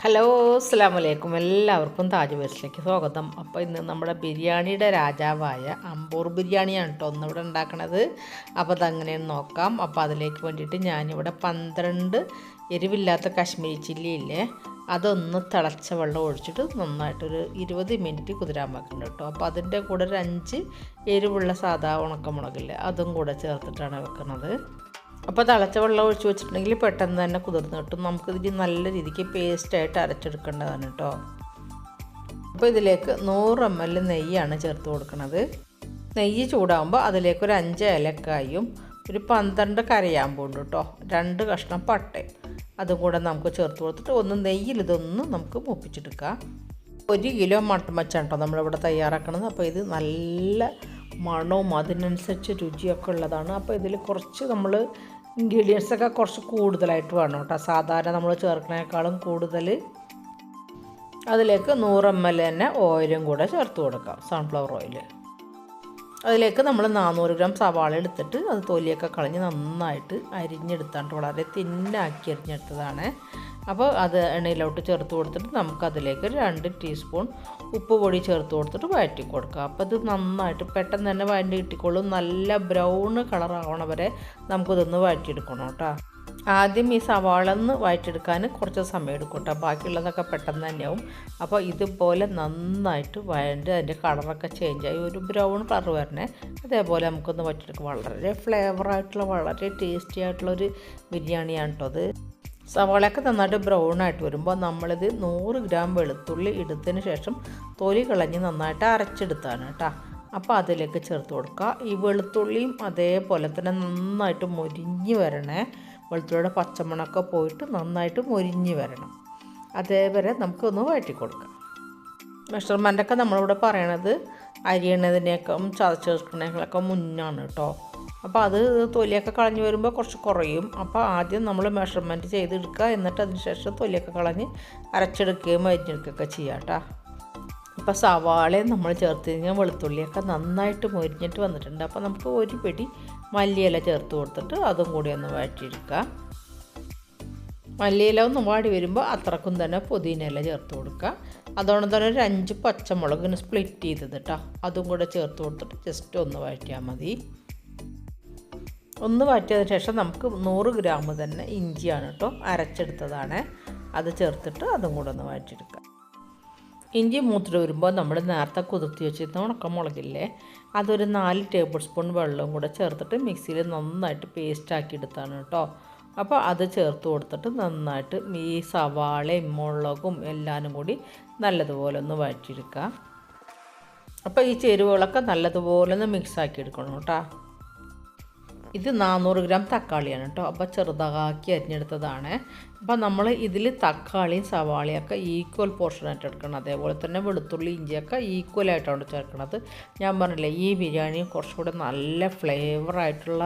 Hello അസ്സാം വലൈക്കും എല്ലാവർക്കും താജ് ബേസിലേക്ക് സ്വാഗതം. അപ്പോൾ ഇന്ന് നമ്മുടെ ബിരിയാണിയുടെ രാജാവായ അമ്പൂർ ബിരിയാണിയാണ് കേട്ടോ ഒന്നിവിടെ ഉണ്ടാക്കണത്. അപ്പോൾ അതങ്ങനെയാണ് നോക്കാം. അപ്പോൾ അതിലേക്ക് വേണ്ടിയിട്ട് ഞാനിവിടെ പന്ത്രണ്ട് എരിവില്ലാത്ത കാശ്മീരി ചില്ലി ഇല്ലേ അതൊന്ന് തിളച്ച വെള്ളം ഒഴിച്ചിട്ട് നന്നായിട്ടൊരു ഇരുപത് മിനിറ്റ് കുതിരാൻ വെക്കുന്നുണ്ട് കേട്ടോ. അപ്പോൾ അതിന്റെ കൂടെ ഒരു അഞ്ച് എരിവുള്ള സാധാ ഉണക്കമുളകില്ലേ അതും കൂടെ ചേർത്തിട്ടാണ് വെക്കുന്നത് അപ്പോൾ തിളച്ച വെള്ളം ഒഴിച്ച് വെച്ചിട്ടുണ്ടെങ്കിൽ പെട്ടെന്ന് തന്നെ കുതിർന്ന് കിട്ടും. നമുക്കിതിൽ നല്ല രീതിക്ക് പേസ്റ്റായിട്ട് അരച്ചെടുക്കേണ്ടതാണ് കേട്ടോ. അപ്പോൾ ഇതിലേക്ക് നൂറ് എം എൽ നെയ്യാണ് ചേർത്ത് കൊടുക്കുന്നത് നെയ്യ് ചൂടാകുമ്പോൾ അതിലേക്ക് ഒരു അഞ്ച് ഏലക്കായും ഒരു പന്ത്രണ്ട് കരയാമ്പുണ്ട് കേട്ടോ. രണ്ട് കഷ്ണം പട്ടയും അതും കൂടെ നമുക്ക് ചേർത്ത് കൊടുത്തിട്ട് ഒന്ന് നെയ്യിൽ ഇതൊന്ന് നമുക്ക് മുപ്പിച്ചെടുക്കാം. ഒരു കിലോ മട്ടൻ വെച്ചാണ് കേട്ടോ നമ്മളിവിടെ തയ്യാറാക്കണത്. അപ്പോൾ ഇത് നല്ല മണവും അതിനനുസരിച്ച് രുചിയൊക്കെ ഉള്ളതാണ്. അപ്പോൾ ഇതിൽ കുറച്ച് നമ്മൾ ഇൻഗ്രീഡിയൻസൊക്കെ കുറച്ച് കൂടുതലായിട്ട് വേണം കേട്ടോ. സാധാരണ നമ്മൾ ചേർക്കുന്നതിനേക്കാളും കൂടുതൽ അതിലേക്ക് നൂറ് എം എൽ തന്നെ ഓയിലും കൂടെ ചേർത്ത് കൊടുക്കാം സൺഫ്ലവർ ഓയിൽ അതിലേക്ക് നമ്മൾ നാനൂറ് ഗ്രാം സവാള എടുത്തിട്ട് അത് തൊലിയൊക്കെ കളഞ്ഞ് നന്നായിട്ട് അരിഞ്ഞെടുത്താണ് വളരെ തിന്നാക്കി അരിഞ്ഞെടുത്തതാണ്. അപ്പോൾ അത് എണ്ണയിലോട്ട് ചേർത്ത് കൊടുത്തിട്ട് നമുക്കതിലേക്ക് രണ്ട് ടീസ്പൂൺ ഉപ്പ് പൊടി ചേർത്ത് കൊടുത്തിട്ട് വഴറ്റി കൊടുക്കുക അപ്പോൾ ഇത് നന്നായിട്ട് പെട്ടെന്ന് തന്നെ വഴറ്റി കിട്ടിക്കോളും. നല്ല ബ്രൗൺ കളർ ആവണ വരെ നമുക്കിതൊന്ന് വഴറ്റിയെടുക്കണം കേട്ടോ. ആദ്യം ഈ സവാള ഒന്ന് വഴറ്റിയെടുക്കാൻ കുറച്ച് സമയം എടുക്കും കേട്ടോ. ബാക്കിയുള്ളതൊക്കെ പെട്ടെന്ന് തന്നെയാവും. അപ്പോൾ ഇതുപോലെ നന്നായിട്ട് വഴണ്ട് അതിന്റെ കളറൊക്കെ ചേഞ്ചായി ഒരു ബ്രൗൺ കളർ വരണേ. അതേപോലെ നമുക്കൊന്ന് വഴറ്റിയെടുക്കും. വളരെ ഫ്ലേവറായിട്ടുള്ള വളരെ ടേസ്റ്റി ആയിട്ടുള്ളൊരു ബിരിയാണിയാണ് കേട്ടോ അത്. സവാളയൊക്കെ നന്നായിട്ട് ബ്രൗൺ ആയിട്ട് വരുമ്പോൾ നമ്മളിത് നൂറ് ഗ്രാം വെളുത്തുള്ളി എടുത്തതിന് ശേഷം തൊലി കളഞ്ഞ് നന്നായിട്ട് അരച്ചെടുത്താണ് കേട്ടോ അപ്പോൾ അതിലേക്ക് ചേർത്ത് കൊടുക്കുക ഈ വെളുത്തുള്ളിയും അതേപോലെ തന്നെ നന്നായിട്ട് മൊരിഞ്ഞ് വരണേ. വെളുത്തുള്ളിയുടെ പച്ചമണമൊക്കെ പോയിട്ട് നന്നായിട്ട് മൊരിഞ്ഞ് വരണം. അതേവരെ നമുക്കൊന്ന് വഴറ്റി കൊടുക്കാം. മെഷർമെന്റൊക്കെ നമ്മളിവിടെ പറയണത് അരിയണതിനേക്കും ചതച്ചേർക്കണേക്കാളൊക്കെ മുന്നാണ് കേട്ടോ അപ്പോൾ അത് തൊലിയൊക്കെ കളഞ്ഞ് വരുമ്പോൾ കുറച്ച് കുറയും. അപ്പോൾ ആദ്യം നമ്മൾ മെഷർമെന്റ് ചെയ്തെടുക്കുക. എന്നിട്ട് അതിന് ശേഷം തൊലിയൊക്കെ കളഞ്ഞ് അരച്ചെടുക്കുകയും അരിഞ്ഞെടുക്കുകയൊക്കെ ചെയ്യാം കേട്ടോ. ഇപ്പോൾ സവാളയും നമ്മൾ ചേർത്ത് കഴിഞ്ഞാൽ വെളുത്തുള്ളിയൊക്കെ നന്നായിട്ട് മൊരിഞ്ഞിട്ട് വന്നിട്ടുണ്ട്. അപ്പോൾ നമുക്ക് ഒരു പിടി മല്ലിയില ചേർത്ത് കൊടുത്തിട്ട് അതും കൂടി ഒന്ന് വഴറ്റിയെടുക്കുക മല്ലിയില ഒന്ന് വാടി വരുമ്പോൾ അത്രക്കും തന്നെ പുതിനയില ചേർത്ത് കൊടുക്കുക. അതുകൊണ്ട് തന്നെ ഒരു അഞ്ച് പച്ചമുളകിന് സ്പ്ലിറ്റ് ചെയ്തത് കേട്ടോ. അതും കൂടെ ചേർത്ത് കൊടുത്തിട്ട് ജസ്റ്റ് ഒന്ന് വഴറ്റിയാൽ മതി. ഒന്ന് വാറ്റിയതിന് ശേഷം നമുക്ക് നൂറ് ഗ്രാം തന്നെ ഇഞ്ചിയാണ് കേട്ടോ അരച്ചെടുത്തതാണ്. അത് ചേർത്തിട്ട് അതും കൂടെ ഒന്ന് വഴറ്റിയെടുക്കുക ഇഞ്ചി മൂത്തിട്ട് വരുമ്പോൾ നമ്മൾ നേരത്തെ കുതിർത്തി വെച്ചിരുന്ന ഉണക്കമുളകില്ലേ അതൊരു നാല് ടേബിൾ സ്പൂൺ വെള്ളവും കൂടെ ചേർത്തിട്ട് മിക്സിയിൽ നന്നായിട്ട് പേസ്റ്റാക്കി എടുത്താണ് കേട്ടോ. അപ്പോൾ അത് ചേർത്ത് കൊടുത്തിട്ട് നന്നായിട്ട് ഈ സവാളയും മുളകും എല്ലാനും കൂടി നല്ലതുപോലെ ഒന്ന് വഴറ്റിയെടുക്കുക അപ്പോൾ ഈ ചേരുവകളൊക്കെ നല്ലതുപോലെ ഒന്ന് മിക്സാക്കി എടുക്കണം കേട്ടോ. ഇത് നാനൂറ് ഗ്രാം തക്കാളിയാണ് കേട്ടോ. അപ്പോൾ ചെറുതാക്കി അരിഞ്ഞെടുത്തതാണ്. അപ്പോൾ നമ്മൾ ഇതിൽ തക്കാളിയും സവാളയൊക്കെ ഈക്വൽ പോർഷനായിട്ട് എടുക്കണം. അതേപോലെ തന്നെ വെളുത്തുള്ളി ഇഞ്ചിയൊക്കെ ഈക്വലായിട്ടാണ് ചേർക്കണത്. ഞാൻ പറഞ്ഞില്ലേ ഈ ബിരിയാണി കുറച്ചുകൂടെ നല്ല ഫ്ലേവറായിട്ടുള്ള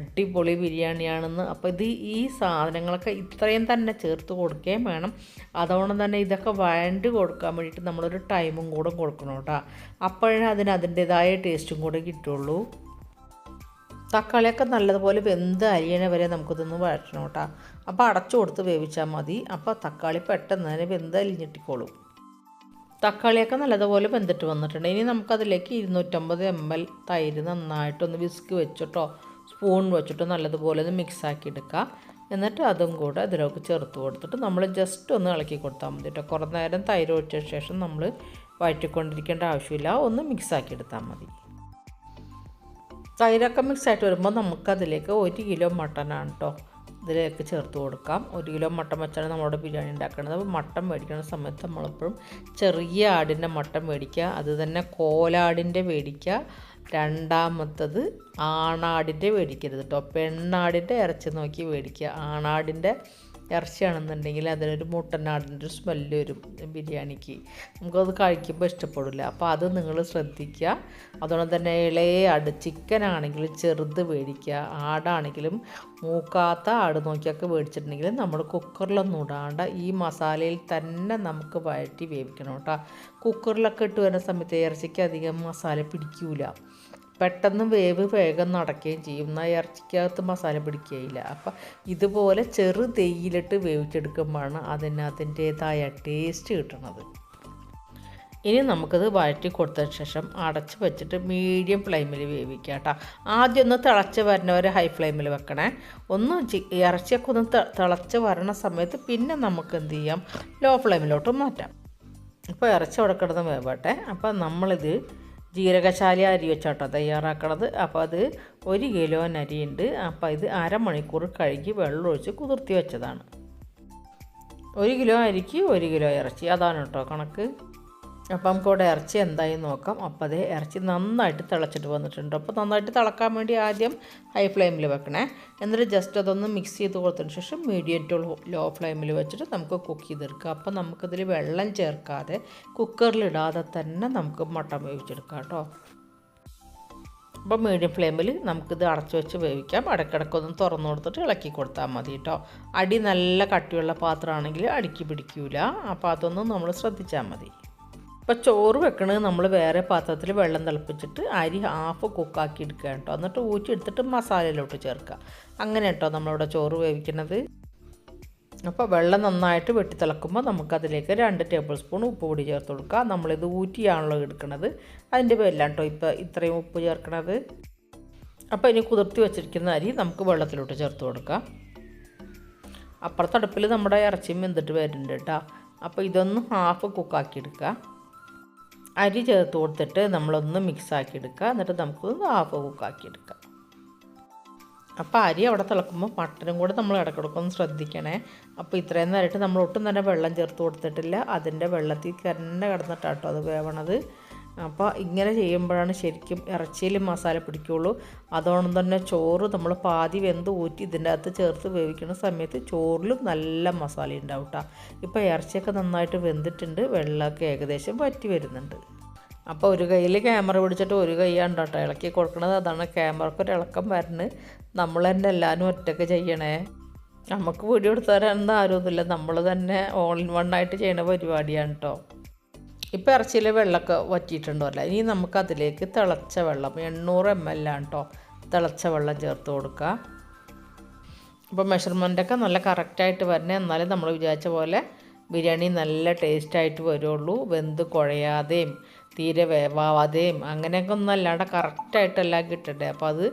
അടിപൊളി ബിരിയാണിയാണെന്ന്. അപ്പോൾ ഇത് ഈ സാധനങ്ങളൊക്കെ ഇത്രയും തന്നെ ചേർത്ത് കൊടുക്കുകയും വേണം. അതുകൊണ്ട് തന്നെ ഇതൊക്കെ വഴണ്ട് കൊടുക്കാൻ വേണ്ടിയിട്ട് നമ്മളൊരു ടൈമും കൂടെ കൊടുക്കണം കേട്ടോ. അപ്പോഴേ അതിന് അതിന്റേതായ ടേസ്റ്റും കൂടെ കിട്ടുള്ളൂ. തക്കാളിയൊക്കെ നല്ലതുപോലെ വെന്ത് അരിയണ വരെ നമുക്കിതൊന്ന് വഴറ്റണം കേട്ടോ. അപ്പോൾ അടച്ചു കൊടുത്ത് വേവിച്ചാൽ മതി. അപ്പോൾ തക്കാളി പെട്ടെന്ന് തന്നെ വെന്ത് അലിഞ്ഞിട്ടിക്കോളും. തക്കാളിയൊക്കെ നല്ലതുപോലെ വെന്തിട്ട് വന്നിട്ടുണ്ട്. ഇനി നമുക്കതിലേക്ക് ഇരുന്നൂറ്റമ്പത് എം എൽ തൈര് നന്നായിട്ടൊന്ന് വിസ്ക് വെച്ചിട്ടോ സ്പൂൺ വെച്ചിട്ടോ നല്ലതുപോലെ ഒന്ന് മിക്സാക്കി എടുക്കുക എന്നിട്ട് അതും കൂടെ അതിലേക്ക് ചേർത്ത് കൊടുത്തിട്ട് നമ്മൾ ജസ്റ്റ് ഒന്ന് ഇളക്കി കൊടുത്താൽ മതി കേട്ടോ. കുറേ നേരം തൈര് ഒഴിച്ച ശേഷം നമ്മൾ വഴറ്റിക്കൊണ്ടിരിക്കേണ്ട ആവശ്യമില്ല. ഒന്ന് മിക്സാക്കി എടുത്താൽ മതി. തൈരൊക്കെ മിക്സ് ആയിട്ട് വരുമ്പോൾ നമുക്കതിലേക്ക് ഒരു കിലോ മട്ടനാണ് കേട്ടോ ഇതിലേക്ക് ചേർത്ത് കൊടുക്കാം. ഒരു കിലോ മട്ടൻ വെച്ചാണ് നമ്മളോട് ബിരിയാണി ഉണ്ടാക്കുന്നത് അപ്പോൾ മട്ടൻ മേടിക്കുന്ന സമയത്ത് നമ്മളെപ്പോഴും ചെറിയ ആടിന്റെ മട്ടൻ മേടിക്കുക. അത് തന്നെ കോലാടിന്റെ മേടിക്കുക. രണ്ടാമത്തത് ആണാടിന്റെ മേടിക്കരുത് കേട്ടോ പെണ്ണാടിന്റെ ഇറച്ചി നോക്കി മേടിക്കുക. ആണാടിന്റെ ഇറച്ചിയാണെന്നുണ്ടെങ്കിൽ അതിനൊരു മുട്ടനാടിന്റെ ഒരു സ്മെല്ല് വരും ബിരിയാണിക്ക്. നമുക്കത് കഴിക്കുമ്പോൾ ഇഷ്ടപ്പെടില്ല. അപ്പോൾ അത് നിങ്ങൾ ശ്രദ്ധിക്കുക. അതുകൊണ്ട് തന്നെ ഇളയ ആട് ചിക്കൻ ആണെങ്കിൽ ചെറുത് മേടിക്കുക ആടാണെങ്കിലും മൂക്കാത്ത ആട് നോക്കിയൊക്കെ മേടിച്ചിട്ടുണ്ടെങ്കിൽ നമ്മൾ കുക്കറിലൊന്നും ഇടാണ്ട് ഈ മസാലയിൽ തന്നെ നമുക്ക് വഴറ്റി വേവിക്കണം കേട്ടോ. കുക്കറിലൊക്കെ ഇട്ട് വരുന്ന സമയത്ത് ഇറച്ചിക്ക് അധികം മസാല പിടിക്കൂല. പെട്ടെന്ന് വേവ് വേഗം നടക്കുകയും ചെയ്യും. എന്നാൽ ഇറച്ചിക്കകത്ത് മസാല പിടിക്കുകയില്ല. അപ്പം ഇതുപോലെ ചെറു തെയ്യിലിട്ട് വേവിച്ചെടുക്കുമ്പോഴാണ് അതിന് അതിന്റേതായ ടേസ്റ്റ് കിട്ടുന്നത് ഇനി നമുക്കത് വഴറ്റി കൊടുത്തതിന് ശേഷം അടച്ച് വെച്ചിട്ട് മീഡിയം ഫ്ലെയിമിൽ വേവിക്കുക കേട്ടോ. ആദ്യം ഒന്ന് തിളച്ച് വരണവരെ ഹൈ ഫ്ലെയിമിൽ വെക്കണേ. ഒന്ന് ഇറച്ചിയൊക്കെ ഒന്ന് തിളച്ച് വരണ സമയത്ത് പിന്നെ നമുക്ക് എന്ത് ചെയ്യാം? ലോ ഫ്ലെയിമിലോട്ട് മാറ്റാം. ഇപ്പോൾ ഇറച്ചി അവിടെ കിടന്ന് വേവട്ടെ. അപ്പോൾ നമ്മളിത് ജീരകശാല അരി വെച്ചാട്ടോ തയ്യാറാക്കണത്. അപ്പോൾ അത് ഒരു കിലോ അരിയുണ്ട്. അപ്പോൾ ഇത് അരമണിക്കൂർ കഴുകി വെള്ളമൊഴിച്ച് കുതിർത്തി വെച്ചതാണ്. ഒരു കിലോ അരിക്ക് ഒരു കിലോ ഇറച്ചി. അതാണ് കേട്ടോ കണക്ക്. അപ്പം നമുക്ക് ഇവിടെ ഇറച്ചി എന്തായി നോക്കാം. അപ്പോൾ അതേ ഇറച്ചി നന്നായിട്ട് തിളച്ചിട്ട് വന്നിട്ടുണ്ട്. അപ്പോൾ നന്നായിട്ട് തിളക്കാൻ വേണ്ടി ആദ്യം ഹൈ ഫ്ലെയിമിൽ വെക്കണേ. എന്നിട്ട് ജസ്റ്റ് അതൊന്ന് മിക്സ് ചെയ്ത് കൊടുത്തതിന് ശേഷം മീഡിയം ടു ലോ ഫ്ലെയിമിൽ വെച്ചിട്ട് നമുക്ക് കുക്ക് ചെയ്തെടുക്കാം. അപ്പോൾ നമുക്കിതിൽ വെള്ളം ചേർക്കാതെ കുക്കറിലിടാതെ തന്നെ നമുക്ക് മട്ടൺ വേവിച്ചെടുക്കാം കേട്ടോ. അപ്പോൾ മീഡിയം ഫ്ലെയിമിൽ നമുക്കിത് അടച്ചു വെച്ച് വേവിക്കാം. ഇടയ്ക്കിടയ്ക്കൊന്ന് തുറന്നു കൊടുത്തിട്ട് ഇളക്കി കൊടുത്താൽ മതി കേട്ടോ. അടി നല്ല കട്ടിയുള്ള പാത്രമാണെങ്കിൽ അടിക്ക് പിടിക്കൂല. അപ്പോൾ അതൊന്നും നമ്മൾ ശ്രദ്ധിച്ചാൽ മതി. ഇപ്പോൾ ചോറ് വെക്കണത് നമ്മൾ വേറെ പാത്രത്തിൽ വെള്ളം തിളപ്പിച്ചിട്ട് അരി ഹാഫ് കുക്കാക്കി എടുക്കുക കേട്ടോ എന്നിട്ട് ഊറ്റി എടുത്തിട്ട് മസാലയിലോട്ട് ചേർക്കുക. അങ്ങനെ കേട്ടോ നമ്മളിവിടെ ചോറ് വേവിക്കുന്നത്. അപ്പോൾ വെള്ളം നന്നായിട്ട് വെട്ടി തിളക്കുമ്പോൾ നമുക്കതിലേക്ക് രണ്ട് ടേബിൾ സ്പൂൺ ഉപ്പ് പൊടി ചേർത്ത് കൊടുക്കുക. നമ്മളിത് ഊറ്റിയാണല്ലോ എടുക്കുന്നത് അതിന്റെ പേരിലാണ് കേട്ടോ ഇപ്പോൾ ഇത്രയും ഉപ്പ് ചേർക്കണത്. അപ്പോൾ ഇനി കുതിർത്തി വെച്ചിരിക്കുന്ന അരി നമുക്ക് വെള്ളത്തിലോട്ട് ചേർത്ത് കൊടുക്കാം. അപ്പുറത്തടുപ്പിൽ നമ്മുടെ ഇറച്ചിയും വെന്തിട്ട് വരുന്നുണ്ട് കേട്ടോ അപ്പോൾ ഇതൊന്ന് ഹാഫ് കുക്കാക്കി എടുക്കുക. അരി ചേർത്ത് കൊടുത്തിട്ട് നമ്മളൊന്ന് മിക്സ് ആക്കി എടുക്കുക എന്നിട്ട് നമുക്കൊന്ന് ഹാഫ് കുക്കാക്കി എടുക്കാം അപ്പോൾ അരി അവിടെ തിളക്കുമ്പോൾ മട്ടനും കൂടെ നമ്മൾ ഇടയ്ക്കിടയ്ക്കൊന്ന് ശ്രദ്ധിക്കണേ. അപ്പോൾ ഇത്രയും നേരമായിട്ട് നമ്മൾ ഒട്ടും തന്നെ വെള്ളം ചേർത്ത് കൊടുത്തിട്ടില്ല. അതിന്റെ വെള്ളത്തിൽ തന്നെ കിടന്നിട്ടാട്ടോ അത് വേവണത്. അപ്പോൾ ഇങ്ങനെ ചെയ്യുമ്പോഴാണ് ശരിക്കും ഇറച്ചിയിൽ മസാല പിടിക്കുകയുള്ളൂ അതുകൊണ്ട് തന്നെ ചോറ് നമ്മൾ പാതി വെന്ത് ഊറ്റി ഇതിന്റെ അകത്ത് ചേർത്ത് വേവിക്കുന്ന സമയത്ത് ചോറിലും നല്ല മസാല ഉണ്ടാവും കേട്ടോ ഇപ്പോൾ ഇറച്ചിയൊക്കെ നന്നായിട്ട് വെന്തിട്ടുണ്ട്. വെള്ളമൊക്കെ ഏകദേശം വറ്റി വരുന്നുണ്ട്. അപ്പോൾ ഒരു കയ്യിൽ ക്യാമറ പിടിച്ചിട്ട് ഒരു കൈയാണ് കേട്ടോ ഇളക്കി കൊടുക്കണത് അതാണ് ക്യാമറക്ക് ഒരു ഇളക്കം വരണ്. നമ്മൾ തന്നെ എല്ലാവരും ഒറ്റയ്ക്ക് ചെയ്യണേ. നമുക്ക് വീഡിയോ എടുത്തു തരാനൊന്നും ആരുമൊന്നുമില്ല നമ്മൾ തന്നെ ഓൾ ഇൻ വൺ ആയിട്ട് ചെയ്യണ പരിപാടിയാണ് കേട്ടോ ഇപ്പോൾ ഇറച്ചിയിലെ വെള്ളമൊക്കെ വറ്റിയിട്ടുണ്ടല്ലോ ഇനി നമുക്കതിലേക്ക് തിളച്ച വെള്ളം എണ്ണൂറ് എം എൽ ആണ് കേട്ടോ തിളച്ച വെള്ളം ചേർത്ത് കൊടുക്കുക. അപ്പോൾ മെഷർമെന്റൊക്കെ നല്ല കറക്റ്റായിട്ട് വരണേ. എന്നാലും നമ്മൾ വിചാരിച്ച പോലെ ബിരിയാണി നല്ല ടേസ്റ്റായിട്ട് വരുള്ളൂ. വെന്ത് കുഴയാതെയും തീരെ വേവാതെയും അങ്ങനെയൊക്കെ ഒന്നും അല്ലാണ്ട് കറക്റ്റായിട്ടെല്ലാം കിട്ടണ്ടേ. അപ്പോൾ അത്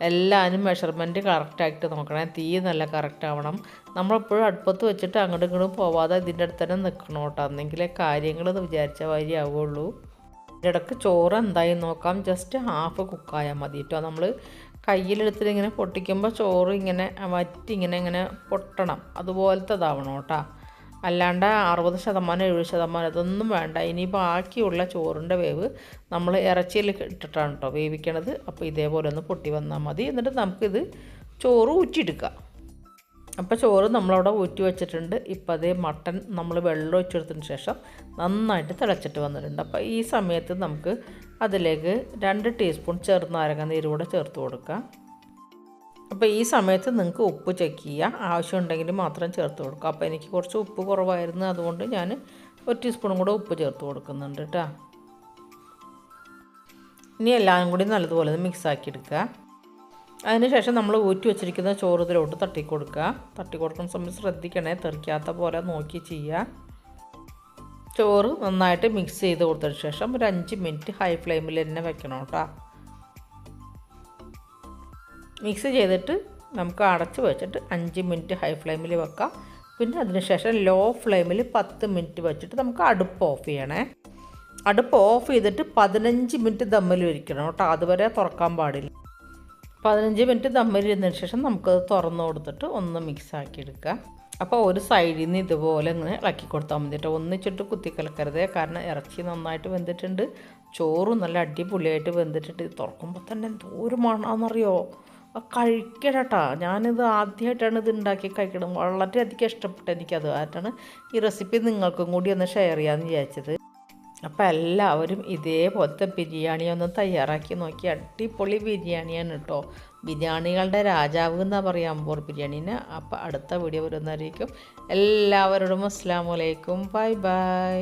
എല്ലാവരും മെഷർമെന്റ് കറക്റ്റായിട്ട് നോക്കണേ. തീ നല്ല കറക്റ്റ് ആവണം. നമ്മളെപ്പോഴും അടുപ്പത്ത് വെച്ചിട്ട് അങ്ങോട്ടും ഇങ്ങോട്ടും പോവാതെ ഇതിന്റെ അടുത്ത് തന്നെ നിൽക്കണം കേട്ടോ. എന്നെങ്കിലേ കാര്യങ്ങൾ വിചാരിച്ച വരി ആവുള്ളൂ. ഇടയ്ക്ക് ചോറ് എന്തായി നോക്കാം. ജസ്റ്റ് ഹാഫ് കുക്കായാൽ മതി കേട്ടോ. നമ്മൾ കയ്യിലെടുത്തിട്ട് ഇങ്ങനെ പൊട്ടിക്കുമ്പോൾ ചോറ് ഇങ്ങനെ വറ്റി ഇങ്ങനെ ഇങ്ങനെ പൊട്ടണം. അതുപോലത്തെ ഇതാവണം കേട്ടോ. അല്ലാണ്ട് അറുപത് ശതമാനം എഴുപത് ശതമാനം അതൊന്നും വേണ്ട. ഇനി ബാക്കിയുള്ള ചോറിന്റെ വേവ് നമ്മൾ ഇറച്ചിയിൽ ഇട്ടിട്ടാണ് കേട്ടോ വേവിക്കണത്. അപ്പോൾ ഇതേപോലെ ഒന്ന് പൊട്ടി വന്നാൽ മതി. എന്നിട്ട് നമുക്കിത് ചോറ് ഊറ്റിയെടുക്കാം. അപ്പോൾ ചോറ് നമ്മളവിടെ ഊറ്റി വെച്ചിട്ടുണ്ട്. ഇപ്പോൾ അതേ മട്ടൺ നമ്മൾ വെള്ളം ഒഴിച്ചെടുത്തതിന് ശേഷം നന്നായിട്ട് തിളച്ചിട്ട് വന്നിട്ടുണ്ട്. അപ്പോൾ ഈ സമയത്ത് നമുക്ക് അതിലേക്ക് രണ്ട് ടീസ്പൂൺ ചെറുനാരങ്ങ നീര് കൂടെ ചേർത്ത് കൊടുക്കാം. അപ്പോൾ ഈ സമയത്ത് നിങ്ങൾക്ക് ഉപ്പ് ചെക്ക് ചെയ്യാം. ആവശ്യമുണ്ടെങ്കിൽ മാത്രം ചേർത്ത് കൊടുക്കുക അപ്പോൾ എനിക്ക് കുറച്ച് ഉപ്പ് കുറവായിരുന്നു. അതുകൊണ്ട് ഞാൻ ഒരു ടീസ്പൂണും കൂടെ ഉപ്പ് ചേർത്ത് കൊടുക്കുന്നുണ്ട് കേട്ടോ ഇനി എല്ലാം കൂടി നല്ലതുപോലെ മിക്സ് ആക്കി എടുക്കുക. അതിനുശേഷം നമ്മൾ ഊറ്റി വെച്ചിരിക്കുന്ന ചോറ് ഇതിലോട്ട് തട്ടി കൊടുക്കുക. തട്ടി കൊടുക്കുന്ന സമയത്ത് ശ്രദ്ധിക്കണേ. തെറിക്കാത്ത പോലെ നോക്കി ചെയ്യുക. ചോറ് നന്നായിട്ട് മിക്സ് ചെയ്ത് കൊടുത്തതിന് ശേഷം ഒരു അഞ്ച് മിനിറ്റ് ഹൈ ഫ്ലെയിമിൽ തന്നെ വെക്കണം കേട്ടോ മിക്സ് ചെയ്തിട്ട് നമുക്ക് അടച്ച് വെച്ചിട്ട് അഞ്ച് മിനിറ്റ് ഹൈ ഫ്ലെയിമിൽ വെക്കാം. പിന്നെ അതിനുശേഷം ലോ ഫ്ലെയിമിൽ പത്ത് മിനിറ്റ് വെച്ചിട്ട് നമുക്ക് അടുപ്പ് ഓഫ് ചെയ്യണേ. അടുപ്പ് ഓഫ് ചെയ്തിട്ട് പതിനഞ്ച് മിനിറ്റ് ദമ്മിൽ ഇരിക്കണം കേട്ടോ. അതുവരെ തുറക്കാൻ പാടില്ല. പതിനഞ്ച് മിനിറ്റ് ദമ്മിൽ ഇരുന്നതിന് ശേഷം നമുക്കത് തുറന്നു കൊടുത്തിട്ട് ഒന്ന് മിക്സ് ആക്കി എടുക്കാം. അപ്പോൾ ഒരു സൈഡിൽ നിന്ന് ഇതുപോലെ ഇങ്ങനെ ഇളക്കി കൊടുത്താൽ മതി കേട്ടോ. ഒന്നിച്ചിട്ട് കുത്തി കലക്കരുതേ. കാരണം ഇറച്ചി നന്നായിട്ട് വെന്തിട്ടുണ്ട്. ചോറും നല്ല അടിപൊളിയായിട്ട് വെന്തിട്ടുണ്ട്. തുറക്കുമ്പോൾ തന്നെ എന്തോരം മണമെന്നറിയോ കഴിക്കണട്ടാ. ഞാനിത് ആദ്യമായിട്ടാണ് ഇത് ഉണ്ടാക്കി കഴിക്കണം വളരെയധികം ഇഷ്ടപ്പെട്ടു എനിക്കത്. ആയിട്ടാണ് ഈ റെസിപ്പി നിങ്ങൾക്കും കൂടി ഒന്ന് ഷെയർ ചെയ്യാമെന്ന് വിചാരിച്ചത്. അപ്പോൾ എല്ലാവരും ഇതേപോലത്തെ ബിരിയാണി ഒന്ന് തയ്യാറാക്കി നോക്കി. അടിപൊളി ബിരിയാണിയാണ് കേട്ടോ ബിരിയാണികളുടെ രാജാവ് എന്നാ പറയാം അമ്പൂർ ബിരിയാണീനെ. അപ്പോൾ അടുത്ത വീഡിയോ വരുന്നതായിരിക്കും. എല്ലാവരോടും അസ്സാം വലൈക്കും ബൈ ബൈ.